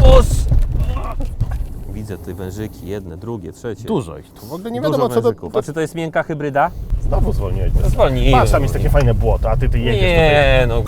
Obóz! Widzę tutaj wężyki, jedne, drugie, trzecie. Dużo ich tu. W ogóle nie Dużo wiadomo co to... wężyków. A czy to jest miękka hybryda? Znowu zwolniłeś. Zwolniłem. Patrz, tam jest takie fajne błoto, a ty, ty jedziesz tutaj. Nie, no.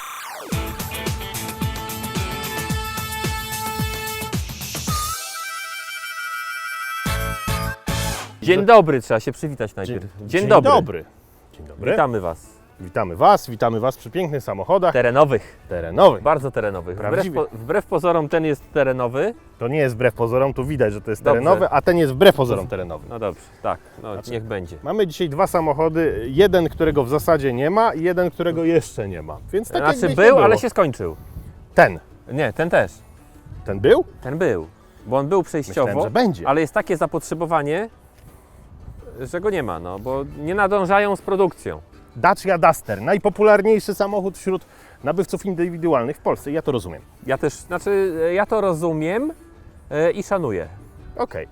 Dzień dobry, trzeba się przywitać najpierw. Dzień, dobry. dobry. Dzień dobry. Witamy Was. Witamy Was, witamy Was przy pięknych samochodach Terenowych, terenowych. bardzo terenowych. Wbrew, Prawdziwie. po, wbrew pozorom ten jest terenowy. To nie jest wbrew pozorom, tu widać, że to jest Dobrze. terenowe, a ten jest wbrew pozorom terenowy. No dobrze, tak, no Znaczy- niech będzie. Mamy dzisiaj dwa samochody, jeden, którego w zasadzie nie ma i jeden, którego jeszcze nie ma. Więc tak Znaczy jakby ich był, nie było. ale się skończył. Ten. Nie, ten też. Ten był? Ten był. Bo on był przejściowo, Myślałem, że będzie. ale jest takie zapotrzebowanie, że go nie ma, no bo nie nadążają z produkcją. Dacia Duster, najpopularniejszy samochód wśród nabywców indywidualnych w Polsce. Ja to rozumiem. Ja też, znaczy e, ja to rozumiem e, i szanuję. Okej.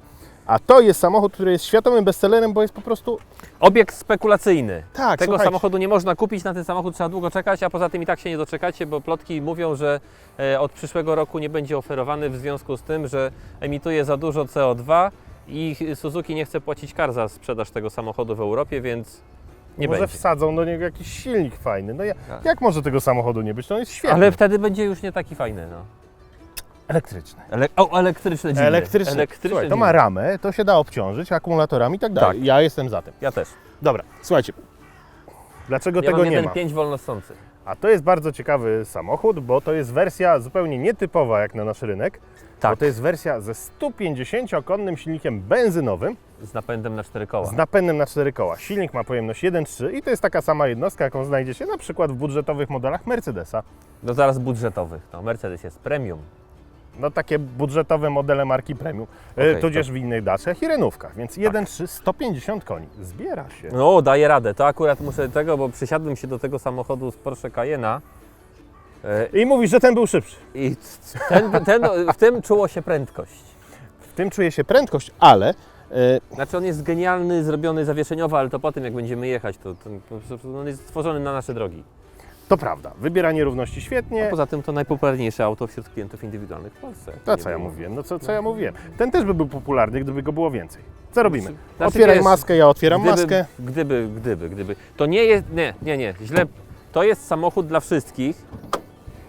A to jest samochód, który jest światowym bestsellerem, bo jest po prostu... Obiekt spekulacyjny. Tak, Tego słuchajcie. samochodu nie można kupić, na ten samochód trzeba długo czekać, a poza tym i tak się nie doczekacie, bo plotki mówią, że e, od przyszłego roku nie będzie oferowany w związku z tym, że emituje za dużo CO2 i Suzuki nie chce płacić kar za sprzedaż tego samochodu w Europie, więc nie może będzie. wsadzą do niego jakiś silnik fajny. No ja, Tak. jak może tego samochodu nie być? To on jest świetny. Ale wtedy będzie już nie taki fajny. No. Elektryczny. Ele- o, elektryczne dziny. Elektryczny. Elektryczne Słuchaj, to ma ramę, to się da obciążyć akumulatorami i tak dalej. Tak. Ja jestem za tym. Ja też. Dobra, słuchajcie. Dlaczego Ja tego mam nie ma? 1.5 wolnostący. A to jest bardzo ciekawy samochód, bo to jest wersja zupełnie nietypowa jak na nasz rynek. Bo Tak, to jest wersja ze 150-konnym silnikiem benzynowym z napędem na cztery koła. z napędem na 4 koła. Silnik ma pojemność 1.3 i to jest taka sama jednostka, jaką znajdziecie na przykład w budżetowych modelach Mercedesa. No zaraz budżetowych. No, Mercedes jest premium. No takie budżetowe modele marki premium, Okej, okay, tudzież w innych Daciach i Renówkach, więc 1.3 150 koni. Zbiera się. No, daje radę. To akurat muszę tego, bo przysiadłem się do tego samochodu z Porsche Cayenne'a e, I mówisz, że ten był szybszy. i ten, ten, w tym czuło się prędkość. W tym czuje się prędkość, ale e, Znaczy on jest genialny, zrobiony zawieszeniowo, ale to potem jak będziemy jechać, to, to, po prostu on jest stworzony na nasze drogi. To prawda, wybiera równości świetnie. A poza tym to najpopularniejsze auto wśród klientów indywidualnych w Polsce. To co ja mówiłem? No co, co ja mówiłem? Ten też by był popularny, gdyby go było więcej. Co robimy? Znaczy, Otwieraj wiesz, maskę, ja otwieram gdyby, maskę. Gdyby, gdyby, gdyby. To nie jest, nie, nie, nie, źle. To jest samochód dla wszystkich,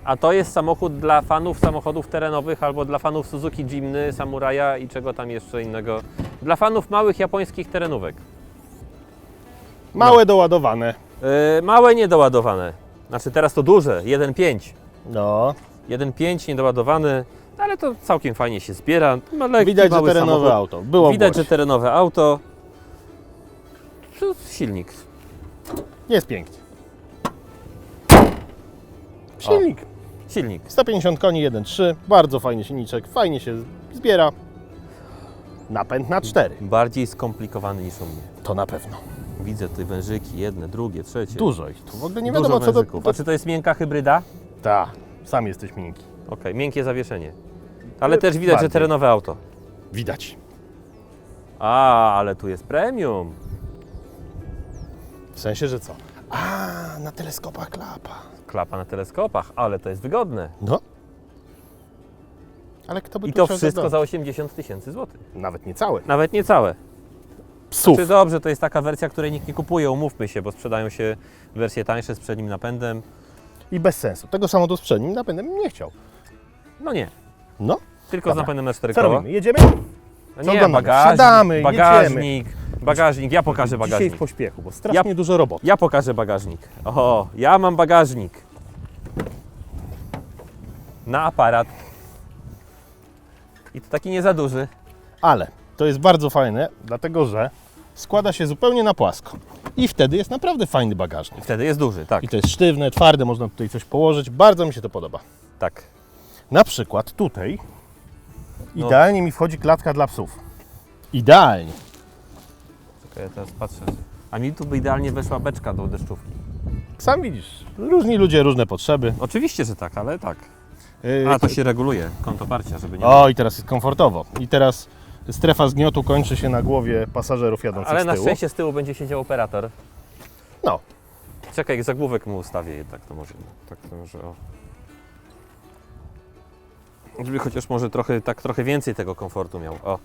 a to jest samochód dla fanów samochodów terenowych albo dla fanów Suzuki Jimny, Samuraja i czego tam jeszcze innego. Dla fanów małych japońskich terenówek. Małe doładowane. Yy, małe niedoładowane. Znaczy teraz to duże, 1.5. No. 1.5 niedoładowany, ale to całkiem fajnie się zbiera. Ma lekki, Widać, że mały terenowe samochód. auto. Było Widać, że terenowe auto. To Silnik. Jest pięknie. Silnik. Silnik. 150 koni, 1.3. Bardzo fajny silniczek. Fajnie się zbiera. Napęd na 4. Bardziej skomplikowany niż u mnie. To na pewno. Widzę tutaj wężyki, jedne, drugie, trzecie. Dużo ich tu. W ogóle nie Dużo wiadomo co to... wężyków. A czy to jest miękka hybryda? Ta. Sam jesteś miękki. Okej, miękkie zawieszenie. Ale też widać, bardziej. że terenowe auto. Widać. A, ale tu jest premium. W sensie, że co? A, na teleskopach klapa. Klapa na teleskopach, ale to jest wygodne. No. Ale kto by I tu to chciał wszystko za 80 tysięcy złotych. Nawet nie całe. Nawet nie całe. Psów. Czy dobrze, to jest taka wersja, której nikt nie kupuje, umówmy się, bo sprzedają się wersje tańsze z przednim napędem. I bez sensu. Tego samochodu z przednim napędem nie chciał. No nie, No. tylko Dobra. z napędem na 4 Co koła. robimy? Jedziemy? No nie, oglądamy? bagażnik, Wsiadamy, bagażnik, bagażnik, ja pokażę Dzisiaj bagażnik. w pośpiechu, bo strasznie dużo roboty. Ja pokażę bagażnik. O, ja mam bagażnik. Na aparat. I to taki nie za duży. Ale to jest bardzo fajne, dlatego że składa się zupełnie na płasko. I wtedy jest naprawdę fajny bagażnik. Wtedy jest duży, tak. I to jest sztywne, twarde, można tutaj coś położyć. Bardzo mi się to podoba. Tak. Na przykład tutaj No. idealnie mi wchodzi klatka dla psów. Idealnie. Czekaj, ja teraz patrzę. A mi tu by idealnie weszła beczka do deszczówki. Sam widzisz, różni ludzie, różne potrzeby. Oczywiście, że tak, ale tak. Yy, A, to się reguluje, kąt oparcia, żeby nie O, i teraz jest komfortowo. I teraz strefa zgniotu kończy się na głowie pasażerów jadących Ale z na tyłu. szczęście z tyłu będzie siedział operator. No, Czekaj, zagłówek mu ustawię jednak, to może. Tak to może o. Żeby chociaż może trochę, tak trochę więcej tego komfortu miał. O,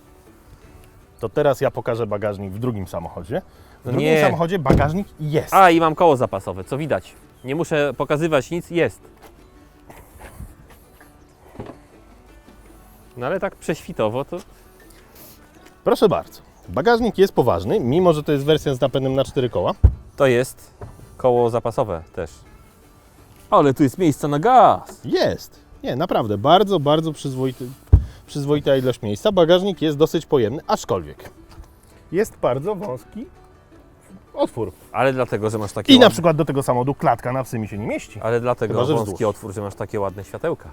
To teraz ja pokażę bagażnik w drugim samochodzie. W No drugim nie. samochodzie bagażnik jest. A i mam koło zapasowe, co widać. Nie muszę pokazywać nic, jest. No ale tak prześwitowo to. Proszę bardzo. Bagażnik jest poważny, mimo że to jest wersja z napędem na cztery koła. To jest koło zapasowe też. Ale tu jest miejsce na gaz. Jest. Nie, naprawdę, bardzo, bardzo przyzwoity, przyzwoita ilość miejsca. Bagażnik jest dosyć pojemny, aczkolwiek jest bardzo wąski otwór. Ale dlatego, że masz takie. I na ładne- przykład do tego samochodu klatka na psy mi się nie mieści. Ale dlatego Chyba, że wąski wzdłuż. otwór, że masz takie ładne światełka.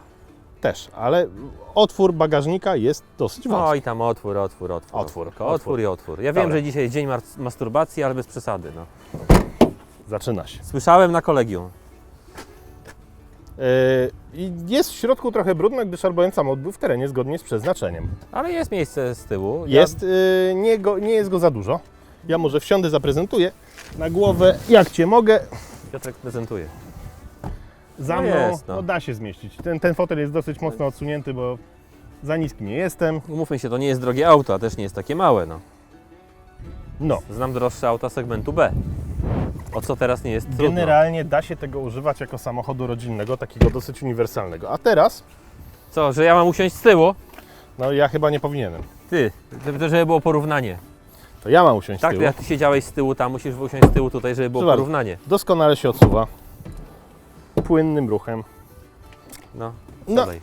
Też, ale otwór bagażnika jest dosyć No wąski. i tam otwór, otwór, otwór. Otwór, otwór, otwór. i otwór. Ja wiem, Dobra. że dzisiaj jest dzień mas- masturbacji, ale bez przesady. No. Zaczyna się. Słyszałem na kolegium. Yy, i jest w środku trochę brudno, gdyż albowiem samochód był w terenie zgodnie z przeznaczeniem. Ale jest miejsce z tyłu. Ja- Jest, yy, nie, go, nie jest go za dużo. Ja może wsiądę, zaprezentuję na głowę, jak Cię mogę. Piotrek prezentuje. Za No mną jest, no. no, da się zmieścić. Ten, ten fotel jest dosyć mocno odsunięty, bo za niski nie jestem. Umówmy się, to nie jest drogie auto, a też nie jest takie małe. No. No, Znam droższe auta segmentu B. O co teraz nie jest trudno. generalnie da się tego używać jako samochodu rodzinnego, takiego dosyć uniwersalnego. A teraz, Co, że ja mam usiąść z tyłu? no ja chyba nie powinienem. Ty, żeby, żeby było porównanie. To ja mam usiąść Tak, z tyłu. jak ty siedziałeś z tyłu, tam musisz usiąść z tyłu tutaj, żeby było porównanie. Doskonale się odsuwa. Płynnym ruchem. No, No. siadaj.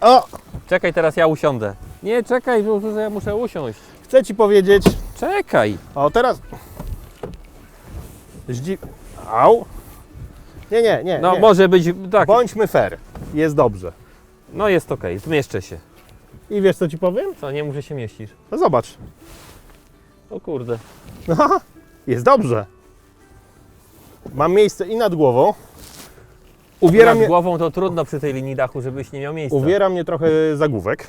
O! Czekaj, teraz ja usiądę. Nie, czekaj, bo to ja muszę usiąść. Chcę Ci powiedzieć, Czekaj. O, teraz. Zdzi... Au. Nie, nie, nie. No nie. może być, tak. Bądźmy fair. Jest dobrze. No jest okej, zmieszczę się. I wiesz, co ci powiem? Co, nie mów, że się mieścisz. No zobacz. O kurde. Aha, jest dobrze. Mam miejsce i nad głową. Uwiera Nad mnie, głową to trudno przy tej linii dachu, żebyś nie miał miejsca. uwiera mnie trochę zagłówek,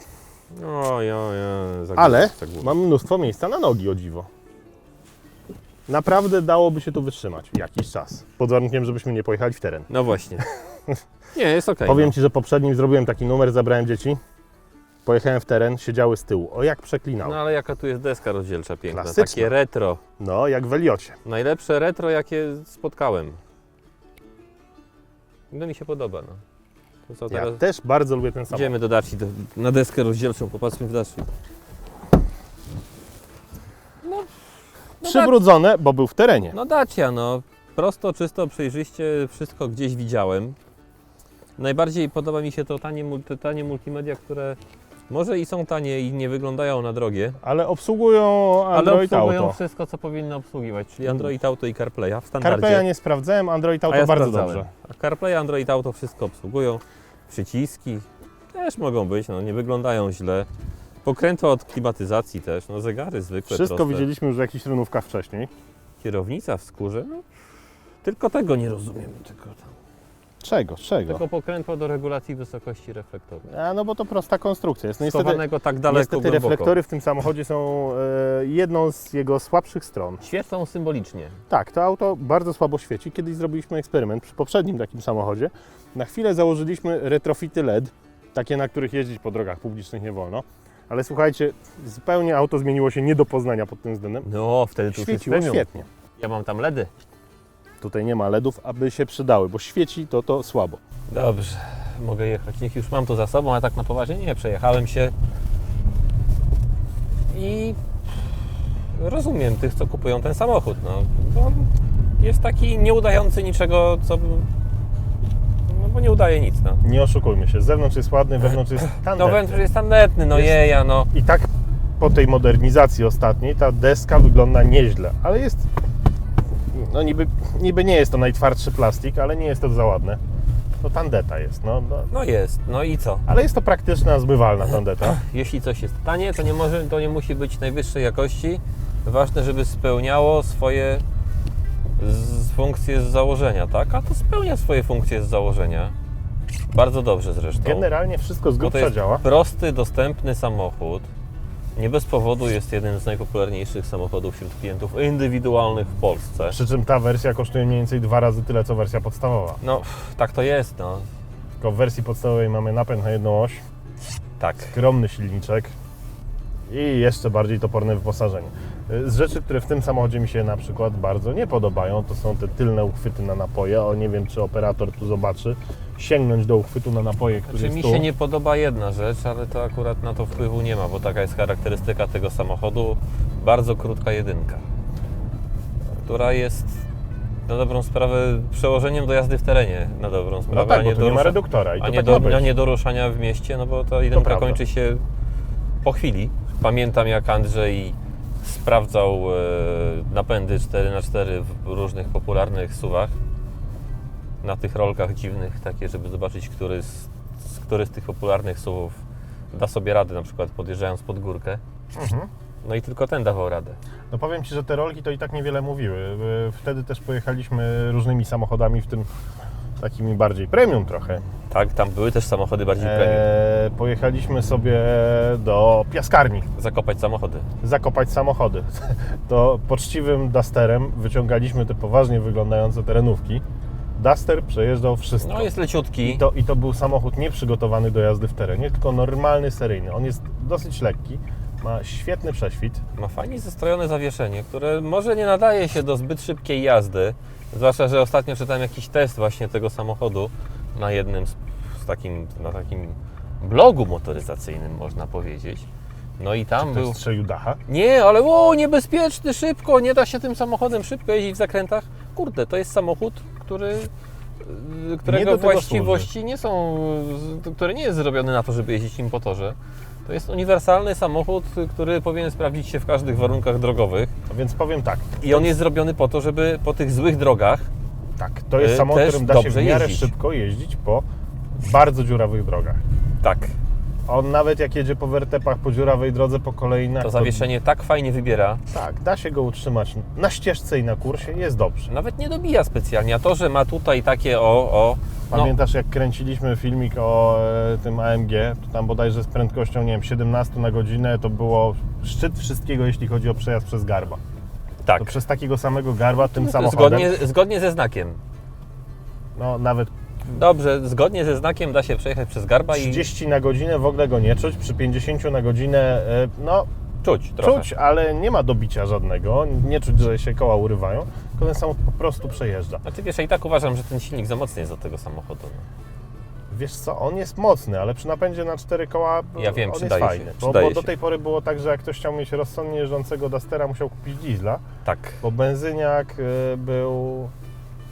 Oj, oj, oj. za ale za mam mnóstwo miejsca na nogi, o dziwo. Naprawdę dałoby się tu wytrzymać jakiś czas. Pod warunkiem, żebyśmy nie pojechali w teren. No właśnie. Nie, jest okej. Powiem no. Ci, że poprzednim zrobiłem taki numer, zabrałem dzieci. Pojechałem w teren, siedziały z tyłu. O jak przeklinał. No ale jaka tu jest deska rozdzielcza piękna. Klasyczna. Takie retro. No, jak w Eliocie. Najlepsze retro, jakie spotkałem. No mi się podoba, no. To co, Ja teraz też bardzo lubię ten samochód. idziemy do Daci, do, na deskę rozdzielczą, popatrzmy w Daci. Przybrudzone, bo był w terenie. No Dacia, no. Prosto, czysto, przejrzyście, wszystko gdzieś widziałem. Najbardziej podoba mi się to tanie, mul- te tanie multimedia, które może i są tanie i nie wyglądają na drogie, Ale obsługują ale Android obsługują Auto. wszystko, co powinny obsługiwać, czyli Android Auto i CarPlaya w standardzie. CarPlaya nie sprawdzałem, Android Auto A ja bardzo sprawdzałem. dobrze. A CarPlay, Android Auto wszystko obsługują. Przyciski też mogą być, no nie wyglądają źle. Pokrętła od klimatyzacji też, no zegary zwykłe, Wszystko proste. widzieliśmy już w jakichś renówkach wcześniej. Kierownica w skórze, no. Tylko tego nie rozumiem, tylko, tam. Czego? Czego? tylko pokrętło do regulacji wysokości reflektorów. A, no bo to prosta konstrukcja jest. No niestety, tak daleko, niestety głęboko. reflektory w tym samochodzie są e, jedną z jego słabszych stron. Świecą symbolicznie. Tak, to auto bardzo słabo świeci. Kiedyś zrobiliśmy eksperyment przy poprzednim takim samochodzie. Na chwilę założyliśmy retrofity LED, takie na których jeździć po drogach publicznych nie wolno. Ale słuchajcie, zupełnie auto zmieniło się nie do poznania pod tym względem. No, wtedy tu Świeciło świetnie. Ja mam tam LEDy. Tutaj nie ma LEDów, aby się przydały, bo świeci to to słabo. Dobrze, mogę jechać. Niech już mam to za sobą, a tak na poważnie nie. Przejechałem się i rozumiem tych, co kupują ten samochód. No, bo jest taki nieudający niczego, co. No, bo nie udaje nic. No, Nie oszukujmy się, z zewnątrz jest ładny, wewnątrz jest no tandetny. wewnątrz jest tandetny, no Jest- jeja, no. I tak po tej modernizacji ostatniej ta deska wygląda nieźle, ale jest. No niby, niby nie jest to najtwardszy plastik, ale nie jest to za ładne. To tandeta jest, no, no. No jest, no i co? Ale jest to praktyczna, zmywalna tandeta. Jeśli coś jest tanie, to nie, może, to nie musi być najwyższej jakości. Ważne, żeby spełniało swoje z, funkcje z założenia, tak? A to spełnia swoje funkcje z założenia. Bardzo dobrze zresztą. Generalnie wszystko z Bo to grubsza jest działa. prosty, dostępny samochód. Nie bez powodu jest jednym z najpopularniejszych samochodów wśród klientów indywidualnych w Polsce. Przy czym ta wersja kosztuje mniej więcej dwa razy tyle, co wersja podstawowa. No, tak to jest, no. Tylko w wersji podstawowej mamy napęd na jedną oś, Tak. skromny silniczek i jeszcze bardziej toporne wyposażenie. Y, Z rzeczy, które w tym samochodzie mi się na przykład bardzo nie podobają, to są te tylne uchwyty na napoje. O, nie wiem, czy operator tu zobaczy. Sięgnąć do uchwytu na napoje, który Znaczy, jest mi tu. się nie podoba jedna rzecz, ale to akurat na to wpływu nie ma, bo taka jest charakterystyka tego samochodu. Bardzo krótka jedynka, która jest na dobrą sprawę przełożeniem do jazdy w terenie, na dobrą No sprawę, tak, a bo nie tu do nie ma reduktora i to a nie, tak do, a nie do ruszania w mieście, no bo ta jedynka kończy się po chwili. Pamiętam jak Andrzej sprawdzał e, napędy 4x4 w różnych popularnych suwach na tych rolkach dziwnych, takie, żeby zobaczyć, który z, który z tych popularnych suwów da sobie radę, na przykład podjeżdżając pod górkę. Mhm. No i tylko ten dawał radę. No powiem Ci, że te rolki to i tak niewiele mówiły. Y, Wtedy też pojechaliśmy różnymi samochodami, w tym takimi bardziej premium trochę. Tak, tam były też samochody bardziej premium. E, pojechaliśmy sobie do piaskarni Zakopać samochody. zakopać samochody. To poczciwym Dusterem wyciągaliśmy te poważnie wyglądające terenówki. Duster przejeżdżał wszystko. No jest leciutki. I to, I to był samochód nieprzygotowany do jazdy w terenie, tylko normalny, seryjny. On jest dosyć lekki, ma świetny prześwit. Ma fajnie zestrojone zawieszenie, które może nie nadaje się do zbyt szybkiej jazdy. Zwłaszcza, że ostatnio czytałem jakiś test właśnie tego samochodu na jednym z, z takim, na takim blogu motoryzacyjnym, można powiedzieć. No i tam To był. strzelił dacha. Nie, ale o, niebezpieczny, szybko, nie da się tym samochodem szybko jeździć w zakrętach. Kurde, to jest samochód, który, y, Nie którego tego właściwości nie są, który nie jest zrobiony na to, żeby jeździć nim po torze. To jest uniwersalny samochód, który powinien sprawdzić się w każdych warunkach drogowych. Więc powiem tak, I on jest zrobiony po to, żeby po tych złych drogach, tak, to jest Y, samochód, którym da się w miarę jeździć. szybko jeździć po bardzo dziurawych drogach. tak, On nawet jak jedzie po wertepach, po dziurawej drodze, po kolejnach, to zawieszenie tak fajnie wybiera, tak, da się go utrzymać na ścieżce i na kursie, jest dobrze. nawet nie dobija specjalnie. A to, że ma tutaj takie o, o, no, Pamiętasz jak kręciliśmy filmik o e, tym AMG, to tam bodajże z prędkością, nie wiem, 17 na godzinę to było szczyt wszystkiego, jeśli chodzi o przejazd przez garba. tak, To przez takiego samego garba tym samochodem, zgodnie, zgodnie ze znakiem. no nawet Dobrze, zgodnie ze znakiem da się przejechać przez garba i 30 na godzinę w ogóle go nie czuć, przy 50 na godzinę, e, no czuć trochę. czuć, ale nie ma dobicia żadnego, nie czuć, że się koła urywają, tylko ten samochód po prostu przejeżdża. Znaczy wiesz, ja i tak uważam, że ten silnik za mocny jest do tego samochodu. No. Wiesz co, on jest mocny, ale przy napędzie na cztery koła Ja wiem, on jest przydaje się, fajny. Bo, bo do tej pory było tak, że jak ktoś chciał mieć rozsądnie jeżdżącego Dustera, musiał kupić diesla, Tak. bo benzyniak y, był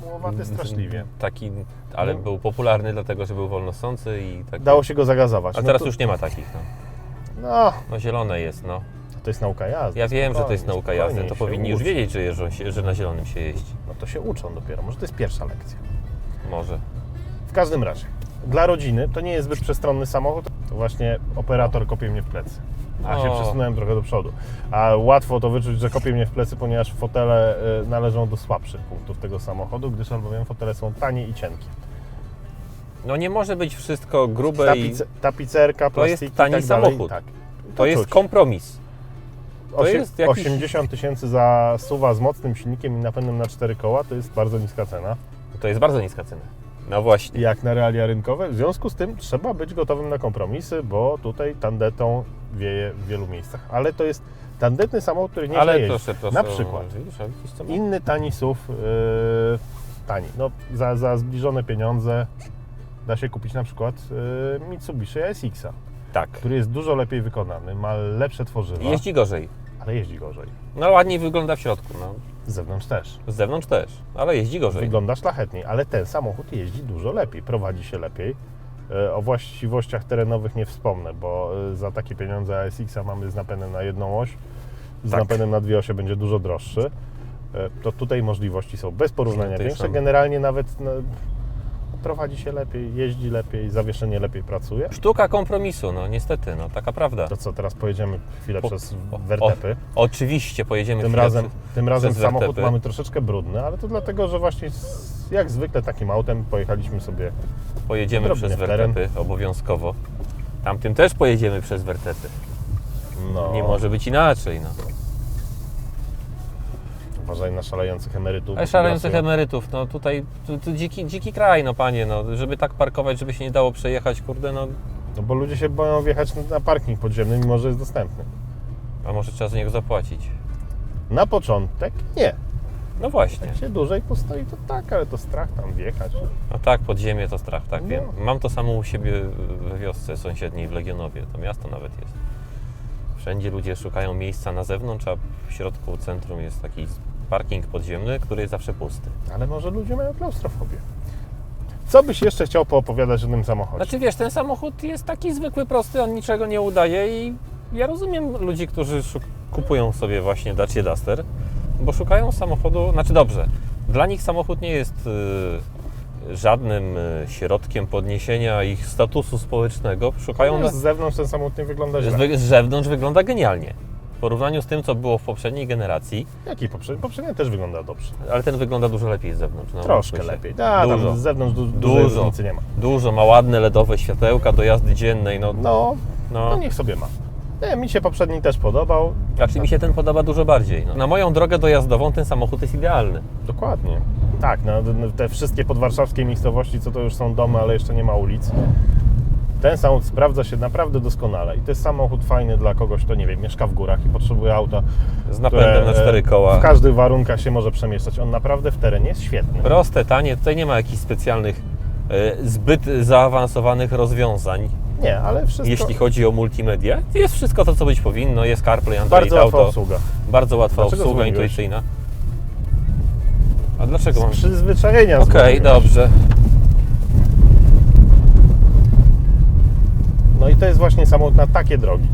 mułowaty straszliwie. Taki, ale No. był popularny dlatego, że był wolnosący i tak. Dało się go zagazować. A No teraz to- już nie ma takich. No, No, no zielone jest, no. to jest nauka jazdy. Ja wiem, że to jest Spokojnie, nauka jazdy, to spokojnie powinni się już wiedzieć, że, jeżdżą się, że na zielonym się jeździ. No to się uczą dopiero, może to jest pierwsza lekcja. Może. W każdym razie, dla rodziny to nie jest zbyt przestronny samochód, to właśnie operator kopie mnie w plecy. A się O. przesunąłem trochę do przodu. A łatwo to wyczuć, że kopie mnie w plecy, ponieważ fotele y, należą do słabszych punktów tego samochodu, gdyż albowiem fotele są tanie i cienkie. No nie może być wszystko grube i Tapice, tapicerka, To jest plastiki tani i tak dalej, samochód. Tak. to jest czuć. kompromis. Osie- jest jakiś- 80 tysięcy za suwa z mocnym silnikiem i napędem na cztery koła to jest bardzo niska cena. To jest bardzo niska cena. No właśnie. Jak na realia rynkowe. W związku z tym trzeba być gotowym na kompromisy, bo tutaj tandetą wieje w wielu miejscach. Ale to jest tandetny samochód, który nie Ale jeździ. proszę, proszę. Na przykład Widzisz, a widzisz, co ma? inny tani SUV, yy, tani, no za, za zbliżone pieniądze da się kupić na przykład yy, Mitsubishi ASX-a, Tak. który jest dużo lepiej wykonany, ma lepsze tworzywa, Jeździ gorzej. ale jeździ gorzej. No ładniej wygląda w środku, no. Z zewnątrz też. Z zewnątrz też, ale jeździ gorzej. Wygląda szlachetniej, ale ten samochód jeździ dużo lepiej, prowadzi się lepiej. E, O właściwościach terenowych nie wspomnę, bo e, za takie pieniądze ASX-a mamy z napędem na jedną oś, z Tak. napędem na dwie osie będzie dużo droższy. E, To tutaj możliwości są bez porównania większe. Generalnie nawet no, prowadzi się lepiej, jeździ lepiej, zawieszenie lepiej pracuje. Sztuka kompromisu, no niestety, no taka prawda. To co, teraz pojedziemy chwilę Po- przez o- wertepy. Oczywiście pojedziemy Tym razem, przy- tym razem samochód wertepy. mamy troszeczkę brudny, ale to dlatego, że właśnie z, jak zwykle takim autem pojechaliśmy sobie pojedziemy drobnie przez w teren. wertepy obowiązkowo. Tamtym też pojedziemy przez wertepy. no, Nie może być inaczej, no. uważaj na szalejących emerytów. Ale szalejących emerytów, no tutaj tu, tu dziki, dziki kraj, no panie, no, żeby tak parkować, żeby się nie dało przejechać, kurde, no, No bo ludzie się boją wjechać na- parking podziemny, mimo że jest dostępny. a może trzeba za niego zapłacić. Na początek nie. No właśnie. Jak się dłużej postoi, to tak, ale to strach tam wjechać. No tak, podziemie to strach, tak No. wiem. Mam to samo u siebie we wiosce sąsiedniej w Legionowie, to miasto nawet jest. Wszędzie ludzie szukają miejsca na zewnątrz, a w środku centrum jest taki parking podziemny, który jest zawsze pusty. Ale może ludzie mają klaustrofobię. Co byś jeszcze chciał poopowiadać o tym samochodzie? Znaczy wiesz, ten samochód jest taki zwykły, prosty, on niczego nie udaje i ja rozumiem ludzi, którzy kupują sobie właśnie Dacia Duster, bo szukają samochodu, znaczy dobrze, dla nich samochód nie jest y, żadnym y, środkiem podniesienia ich statusu społecznego, szukają na, z zewnątrz ten samochód nie wygląda z, źle. wy- z zewnątrz wygląda genialnie. W porównaniu z tym, co było w poprzedniej generacji, Jaki poprzedni? Poprzedni też wygląda dobrze. ale ten wygląda dużo lepiej z zewnątrz. No, Troszkę lepiej. Da, Dużo. tam z zewnątrz du- Dużo. różnicy nie ma. Dużo, ma ładne LEDowe światełka do jazdy dziennej, no, No, no. no niech sobie ma. Nie, mi się poprzedni też podobał. Znaczy mi się ten podoba dużo bardziej. No. Na moją drogę dojazdową ten samochód jest idealny. Dokładnie. Tak, no, te wszystkie podwarszawskie miejscowości, co to już są domy, ale jeszcze nie ma ulic. Ten samochód sprawdza się naprawdę doskonale i to jest samochód fajny dla kogoś, kto nie wiem, mieszka w górach i potrzebuje auta, Z napędem na cztery e, koła. w każdych warunkach się może przemieszczać. On naprawdę w terenie jest świetny. Proste, tanie, tutaj nie ma jakichś specjalnych, e, zbyt zaawansowanych rozwiązań, Nie, ale wszystko jeśli chodzi o multimedia. Jest wszystko to, co być powinno. Jest CarPlay, Android bardzo łatwa Auto. obsługa. Bardzo łatwa Dlaczego obsługa, dzwoniłeś? intuicyjna. A dlaczego mam... Przyzwyczajenia. Okej, dobrze. No i to jest właśnie samochód na takie drogi.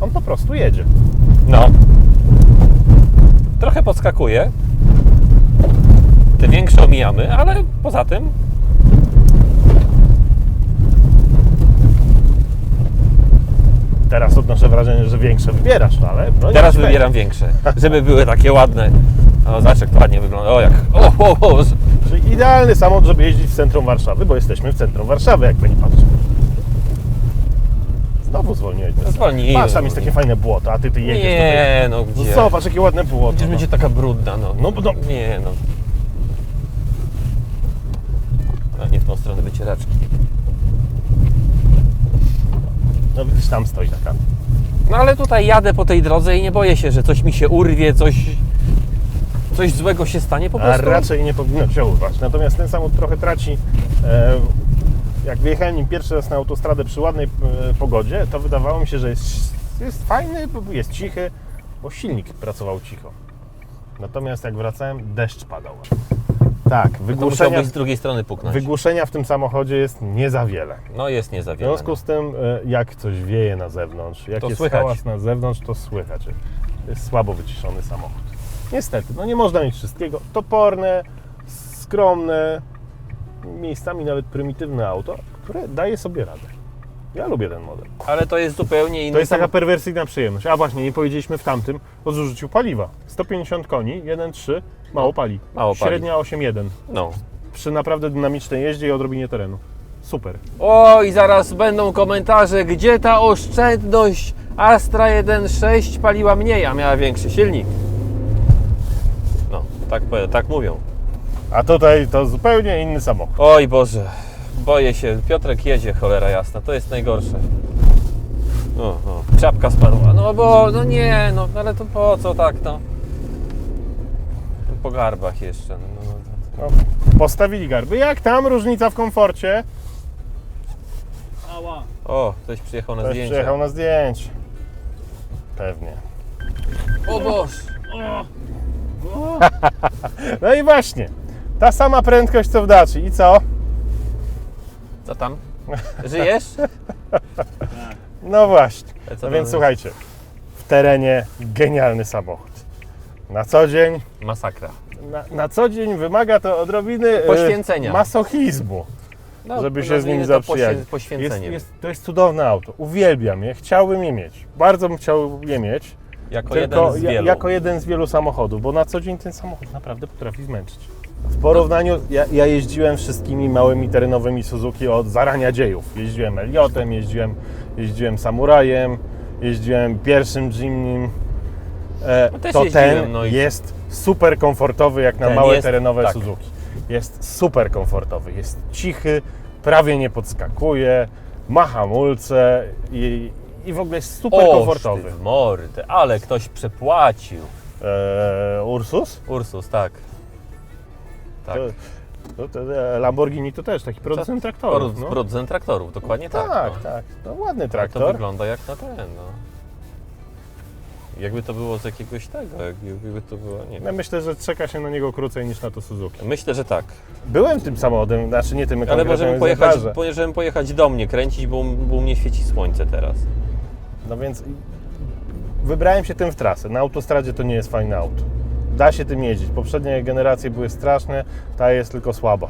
On po prostu jedzie. No. Trochę podskakuje. Te większe omijamy, ale poza tym Teraz odnoszę wrażenie, że większe wybierasz, no ale... No Teraz wybieram większe, żeby były takie ładne. O, zobacz jak to ładnie wygląda. O, jak. O, o, o. Czyli idealny samochód, żeby jeździć w centrum Warszawy, bo jesteśmy w centrum Warszawy, jakby nie patrzeć. Znowu zwolniłeś. ten Zwolniłem. Patrz, tam jest takie fajne błoto, a ty, ty jedziesz Nie, no tutaj. gdzie? No zobacz, jakie ładne błoto. Przecież No. będzie taka brudna, no. No, bo no. Nie, no. A nie w tą stronę wycieraczki. No widzisz, tam stoi taka. No ale tutaj jadę po tej drodze i nie boję się, że coś mi się urwie, coś, coś złego się stanie. Po A prostu raczej nie powinno się urwać. Natomiast ten samochód trochę traci. E, jak wyjechałem nim pierwszy raz na autostradę przy ładnej e, pogodzie, to wydawało mi się, że jest, jest fajny, jest cichy, bo silnik pracował cicho. Natomiast jak wracałem, deszcz padał. Tak, wygłuszenia, z drugiej strony puknąć. wygłuszenia w tym samochodzie jest nie za wiele. No jest nie za W wiele. związku z tym, e, jak coś wieje na zewnątrz, jak To jest słychać. hałas na zewnątrz, to słychać. Jest słabo wyciszony samochód. Niestety, no nie można mieć wszystkiego. Toporne, skromne, miejscami nawet prymitywne auto, które daje sobie radę. Ja lubię ten model. Ale to jest zupełnie inny To jest taka samochód. perwersyjna przyjemność. A właśnie, nie powiedzieliśmy w tamtym o zużyciu paliwa. 150 koni, 1,3, mało pali. Mało pali. Średnia 8,1. No. Przy naprawdę dynamicznej jeździe i odrobinie terenu. Super. O, i zaraz będą komentarze, gdzie ta oszczędność Astra 1.6 paliła mniej, a miała większy silnik. No, tak, tak mówią. A tutaj to zupełnie inny samochód. Oj Boże, boję się. Piotrek jedzie, cholera jasna, to jest najgorsze. O, o, czapka spadła. No bo, no nie, no ale to po co tak, no. Po garbach jeszcze. No, no, no. No, postawili garby. Jak tam różnica w komforcie? O, ktoś przyjechał na Ktoś zdjęcie. przyjechał na zdjęcie. Pewnie. O Boż! No i właśnie. Ta sama prędkość co w Daci. I co? Co tam? Żyjesz? No właśnie. Co No to więc jest? słuchajcie. W terenie genialny samochód. Na co dzień, Masakra. na, na co dzień wymaga to odrobiny e, Poświęcenia. masochizmu, No, żeby się z nim nazwijmy to zaprzyjaźnić. poświę- Jest, jest, to jest cudowne auto. Uwielbiam je. Chciałbym je mieć. Bardzo bym chciał je mieć. jako jeden z ja- wielu. jako jeden z wielu samochodów, bo na co dzień ten samochód naprawdę potrafi zmęczyć. W porównaniu, ja, ja jeździłem wszystkimi małymi terenowymi Suzuki od zarania dziejów. Jeździłem Eliotem, jeździłem, jeździłem Samurajem, jeździłem pierwszym Jimnym. e, No też to jeździłem, ten no i- jest super komfortowy jak na Ten małe jest- terenowe tak. Suzuki. Jest super komfortowy, jest cichy, prawie nie podskakuje, ma hamulce i, i w ogóle jest super komfortowy. w mordę, ale ktoś przepłacił. E, Ursus? Ursus, tak. Tak. To, Lamborghini to też taki producent traktorów. Pro- No. Producent traktorów, dokładnie tak. tak, no. tak. No, ładny traktor. To wygląda jak na ten, no. Jakby to było z jakiegoś tego, jakby to było, nie wiem. myślę, że czeka się na niego krócej niż na to Suzuki. Myślę, że tak. Byłem tym samochodem, znaczy nie tym Ale możemy pojechać, możemy pojechać do mnie kręcić, bo, bo u mnie świeci słońce teraz. No więc wybrałem się tym w trasę. Na autostradzie to nie jest fajne auto. Da się tym jeździć. Poprzednie generacje były straszne, ta jest tylko słaba.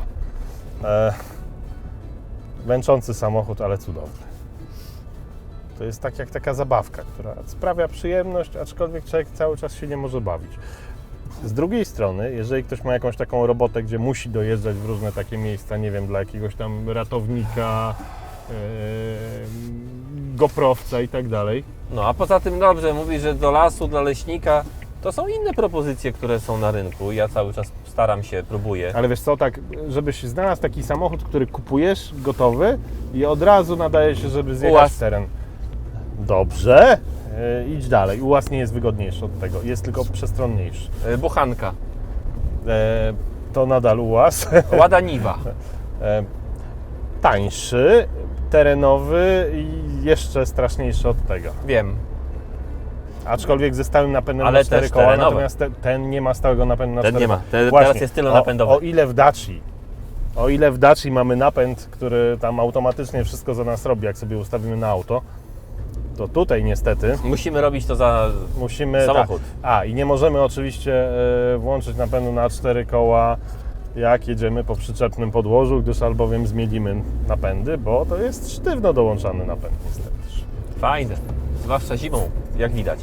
E, męczący samochód, ale cudowny. To jest tak jak taka zabawka, która sprawia przyjemność, aczkolwiek człowiek cały czas się nie może bawić. Z drugiej strony, jeżeli ktoś ma jakąś taką robotę, gdzie musi dojeżdżać w różne takie miejsca, nie wiem, dla jakiegoś tam ratownika, e, goprowca i tak dalej, No a poza tym dobrze, mówi, że do lasu, dla leśnika, to są inne propozycje, które są na rynku. Ja cały czas staram się, próbuję. Ale wiesz co, tak, żebyś znalazł taki samochód, który kupujesz gotowy i od razu nadaje się, żeby zjechać teren. Dobrze, e, idź dalej. UAZ nie jest wygodniejszy od tego, jest tylko przestronniejszy. E, Buchanka, E, to nadal UAZ. Łada Niwa. E, tańszy, terenowy i jeszcze straszniejszy od tego. Wiem. Aczkolwiek ze stałym napędem Ale na cztery też koła, terenowe. natomiast te, ten nie ma stałego napędu na Ten cztery nie ma. Te- Właśnie. teraz jest tylonapędowy. O, o ile w Daci, o ile w Daci mamy napęd, który tam automatycznie wszystko za nas robi, jak sobie ustawimy na auto, to tutaj niestety Musimy robić to za... musimy... Samochód. Tak, a, i nie możemy oczywiście e, włączyć napędu na cztery koła, jak jedziemy po przyczepnym podłożu, gdyż albowiem zmienimy napędy, bo to jest sztywno dołączany napęd niestety. Fajne. Zwłaszcza zimą, jak widać.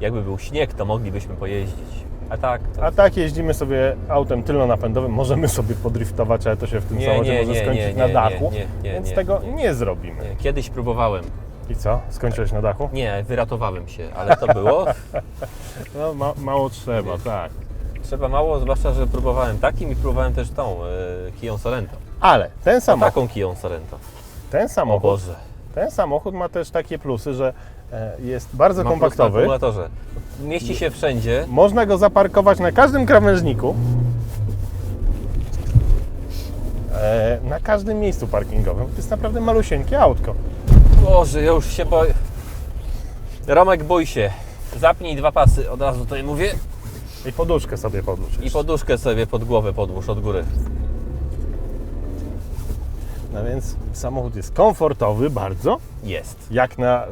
Jakby był śnieg, to moglibyśmy pojeździć. A tak, to... A tak jeździmy sobie autem tylnonapędowym, możemy sobie podriftować, ale to się w tym Nie, samochodzie nie, może nie, skończyć nie, na nie, dachu, nie, nie, więc nie, tego nie. nie, zrobimy. Nie, Kiedyś próbowałem. I co? Skończyłeś na dachu? Nie, wyratowałem się, ale to było. No ma, mało trzeba, tak. Trzeba mało, zwłaszcza, że próbowałem takim i próbowałem też tą e, Kiją Sorento. Ale ten No, samochód, taką Kiją Sorento. ten O samochód, Boże. ten samochód ma też takie plusy, że jest bardzo Ma plus na kompaktowy. akumulatorze. Mieści się wszędzie. Można go zaparkować na każdym krawężniku. E, na każdym miejscu parkingowym. To jest naprawdę malusieńkie autko. Boże, ja już się boję. Romek, bój się. Zapnij dwa pasy, od razu tutaj mówię. I poduszkę sobie podłóż. I poduszkę sobie pod głowę podłóż od góry. No więc samochód jest komfortowy bardzo, Jest. jak na,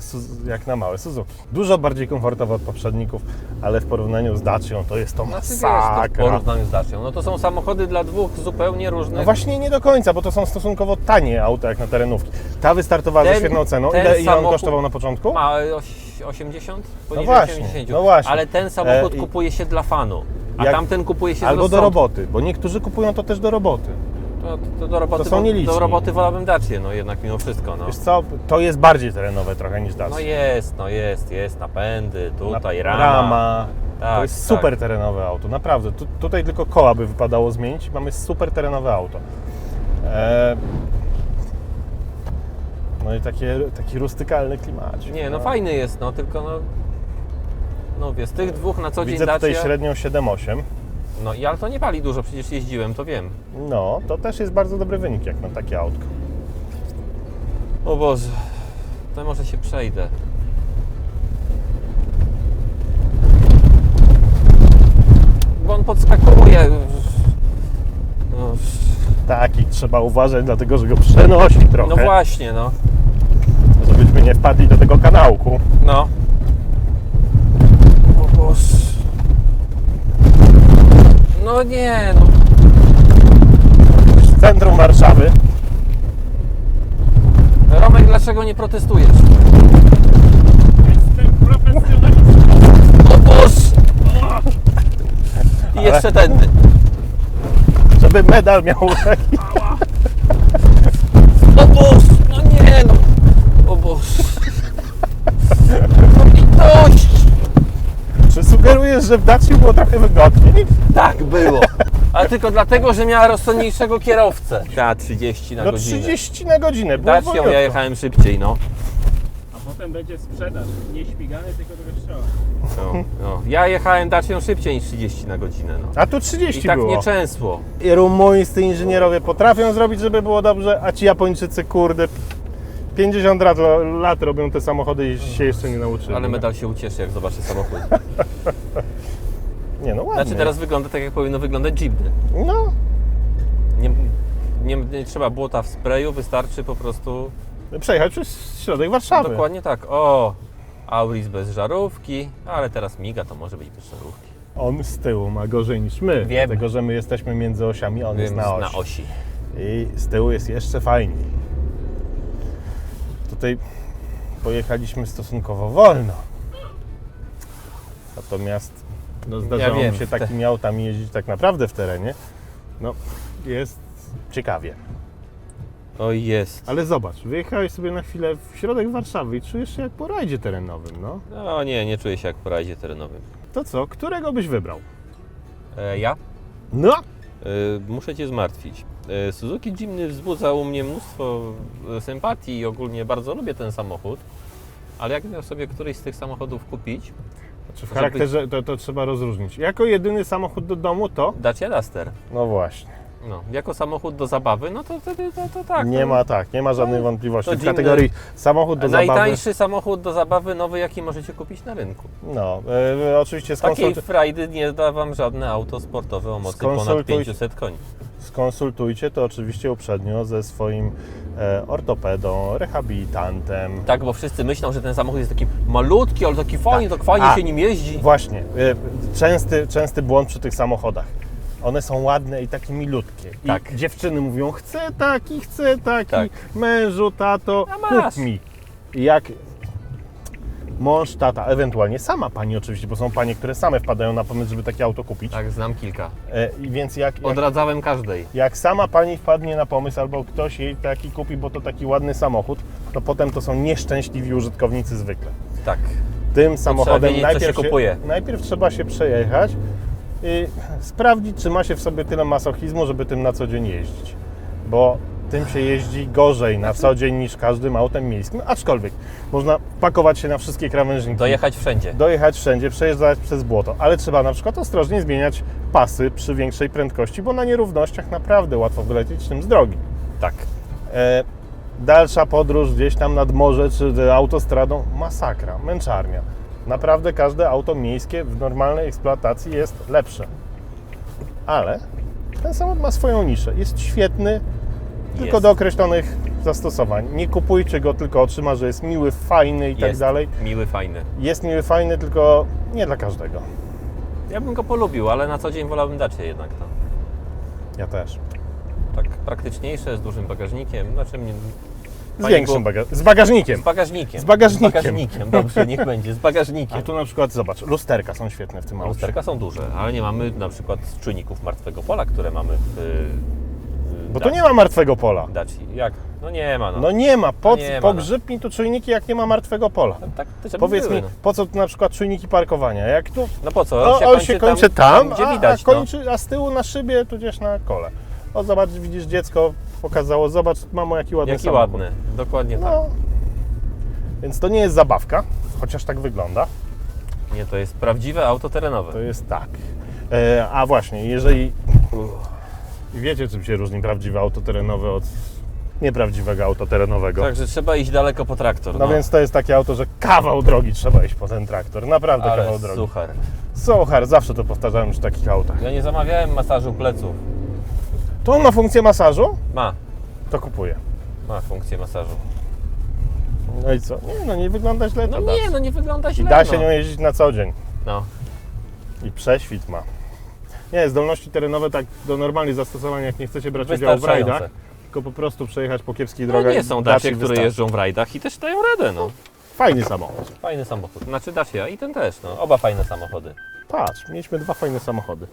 jak na małe Suzuki. Dużo bardziej komfortowy od poprzedników, ale w porównaniu z Dacią to jest to Znaczy masakra. w porównaniu z Dacią. No to są samochody dla dwóch zupełnie różnych. No właśnie nie do końca, bo to są stosunkowo tanie auta jak na terenówki. Ta wystartowała ze Ten- świetną ceną. Ile, ile on kosztował na początku? Ma oś- 80? Poniżej właśnie, 80. no właśnie. Ale ten samochód E, kupuje się dla fanu, a Jak- tamten kupuje się Albo do roboty, bo niektórzy kupują to też do roboty. To, to do roboty, To są nieliczni. do roboty wolałbym Dacię, no jednak mimo wszystko. No. Wiesz co, to jest bardziej terenowe trochę niż Dacia. no jest, no jest, jest, napędy, tutaj Na- rama. rama. Tak, to jest tak. super terenowe auto, naprawdę. Tu, tutaj tylko koła by wypadało zmienić. Mamy super terenowe auto. E... No i takie, taki rustykalny klimat. Nie, no fajny jest, no tylko no... No wiesz, z tych dwóch na co dzień Widzę tutaj Dacia... średnią 7,8. No i ale to nie pali dużo, przecież jeździłem, to wiem. No, to też jest bardzo dobry wynik jak na takie autko. O Boże, to może się przejdę. Bo on podskakuje. No, Tak, i trzeba uważać, dlatego że go przenosi trochę, no właśnie, no. żebyśmy nie wpadli do tego kanałku. No. O Boże. No nie, no. W centrum Warszawy. Romek, dlaczego nie protestujesz? O Boże! I jeszcze tędy. Żeby medal miał O Boże! No nie no! O Boże! No i dość! Przy, su- czujesz, że w Daci było trochę wygodniej? Tak było. Ale tylko dlatego, że miała rozsądniejszego kierowcę. Miała 30 na No godzinę. 30 na godzinę, było Dać ją, wolniutko. ja jechałem szybciej, no. A potem będzie sprzedaż. Nie śmigany, tylko do strzała. no, no. Ja jechałem Dacią szybciej niż 30 na godzinę, no. A tu 30 I tak było. nieczęsło. I rumuńscy inżynierowie potrafią zrobić, żeby było dobrze, a ci Japończycy, kurde, 50 lat, lat robią te samochody i się jeszcze nie nauczyli. Ale medal się ucieszy, jak zobaczy samochód. Nie no ładnie. Znaczy teraz wygląda tak, jak powinno wyglądać jeepny. No, Nie, nie, nie trzeba błota w sprayu, wystarczy po prostu... przejechać przez środek Warszawy. Dokładnie tak. O, Auris bez żarówki, ale teraz miga, to może być bez żarówki. On z tyłu ma gorzej niż my, Wiem. dlatego że my jesteśmy między osiami, on jest Wiem, na na osi. osi. I z tyłu jest jeszcze fajniej. Tutaj pojechaliśmy stosunkowo wolno. Natomiast no, zdarzało wiem, mi się te- takimi autami jeździć tak naprawdę w terenie. No, jest ciekawie. O jest. Ale zobacz, wyjechałeś sobie na chwilę w środek Warszawy i czujesz się jak po rajdzie terenowym, no. No nie, nie czuję się jak po rajdzie terenowym. To co, którego byś wybrał? E, ja? No, E, muszę Cię zmartwić. E, Suzuki Jimny wzbudza u mnie mnóstwo e, sympatii i ogólnie bardzo lubię ten samochód. Ale jak miał sobie któryś z tych samochodów kupić, znaczy w charakterze to, to trzeba rozróżnić. Jako jedyny samochód do domu to? Dacia Duster. No właśnie. No, jako samochód do zabawy, no to wtedy to, to, tak. nie to, ma tak, nie ma żadnej wątpliwości. W kategorii samochód do zabawy. Najtańszy samochód do zabawy nowy, jaki możecie kupić na rynku. No, e, oczywiście Takiej skonsult- frajdy nie da Wam żadne auto sportowe o mocy ponad Skonsultuj- 500 koni. Skonsultujcie to oczywiście uprzednio ze swoim e, ortopedą, rehabilitantem. Tak, bo wszyscy myślą, że ten samochód jest taki malutki, ale taki fajny, tak, fajnie A. się nim jeździ. Właśnie, e, częsty, częsty błąd przy tych samochodach. One są ładne i takie milutkie. I Tak. dziewczyny mówią, chcę taki, chcę taki, Tak. mężu, tato, kup mi. I jak mąż, tata, ewentualnie sama pani oczywiście, bo są panie, które same wpadają na pomysł, żeby takie auto kupić. Tak, znam kilka. E, więc jak, jak Odradzałem każdej. Jak sama pani wpadnie na pomysł, albo ktoś jej taki kupi, bo to taki ładny samochód, to potem to są nieszczęśliwi użytkownicy zwykle. Tak. Tym samochodem wiedzieć, co najpierw, się kupuje. najpierw trzeba się przejechać i sprawdzić, czy ma się w sobie tyle masochizmu, żeby tym na co dzień jeździć. Bo tym się jeździ gorzej na co dzień niż każdym autem miejskim, aczkolwiek można pakować się na wszystkie krawężniki Dojechać wszędzie. dojechać wszędzie, przejeżdżać przez błoto, ale trzeba na przykład ostrożnie zmieniać pasy przy większej prędkości, bo na nierównościach naprawdę łatwo wylecieć czym z drogi. Tak. E, dalsza podróż gdzieś tam nad morze czy autostradą, masakra, męczarnia. Naprawdę każde auto miejskie w normalnej eksploatacji jest lepsze. Ale ten samochód ma swoją niszę. Jest świetny, tylko do określonych zastosowań. Nie kupujcie go tylko oczyma, że jest miły, fajny i tak Jest. dalej. Miły, fajny. Jest miły, fajny, tylko nie dla każdego. Ja bym go polubił, ale na co dzień wolałbym dać jednak to. Ja też. Tak praktyczniejsze, z dużym bagażnikiem. Znaczy mnie... Z Fajnie większym było- bagażnikiem. Z bagażnikiem. Z bagażnikiem. Z bagażnikiem. Z bagażnikiem, dobrze, niech będzie. Z bagażnikiem. A tu na przykład, zobacz, lusterka są świetne w tym aucie. Lusterka są duże, ale nie mamy na przykład czujników martwego pola, które mamy w. Bo tu nie ma martwego pola. Daci. Jak? No nie ma. No, No nie ma. Po, nie ma, pogrzyb mi tu czujniki, jak nie ma martwego pola. No tak, Powiedz były, mi, no. po co tu na przykład czujniki parkowania? Jak tu no po co? no, on się kończy tam, gdzie a, widać. a, kończy, a z tyłu na szybie, tudzież na kole. O, zobacz, widzisz, dziecko pokazało, zobacz, mamo, jaki no. ładny Jaki samochód. ładny. Dokładnie tak. No. Więc to nie jest zabawka, chociaż tak wygląda. Nie, to jest prawdziwe auto terenowe. To jest tak. E, a właśnie, jeżeli wiecie, czym się różni prawdziwe auto terenowe od nieprawdziwego auto terenowego. Także trzeba iść daleko po traktor. No, więc to jest takie auto, że kawał drogi trzeba iść po ten traktor. Naprawdę ale kawał drogi. suchar. Suchar, zawsze to powtarzałem przy takich autach. Ja nie zamawiałem masażu pleców. To on ma funkcję masażu? Ma. To kupuję. Ma funkcję masażu. No i co? Nie, no nie wygląda źle No to nie, no nie wygląda I źle. da się no. nią jeździć na co dzień. No. I prześwit ma. Nie, zdolności terenowe tak do normalnych zastosowań, jak nie chcecie brać udziału w rajdach, tylko po prostu przejechać po kiepskich No drogach. nie i są Dacia Dacie, które wystarczy. jeżdżą w rajdach i też dają radę, no. Fajny samochód. Fajny samochód. Znaczy Dacia i ten też, no. Oba fajne samochody. Patrz, mieliśmy dwa fajne samochody.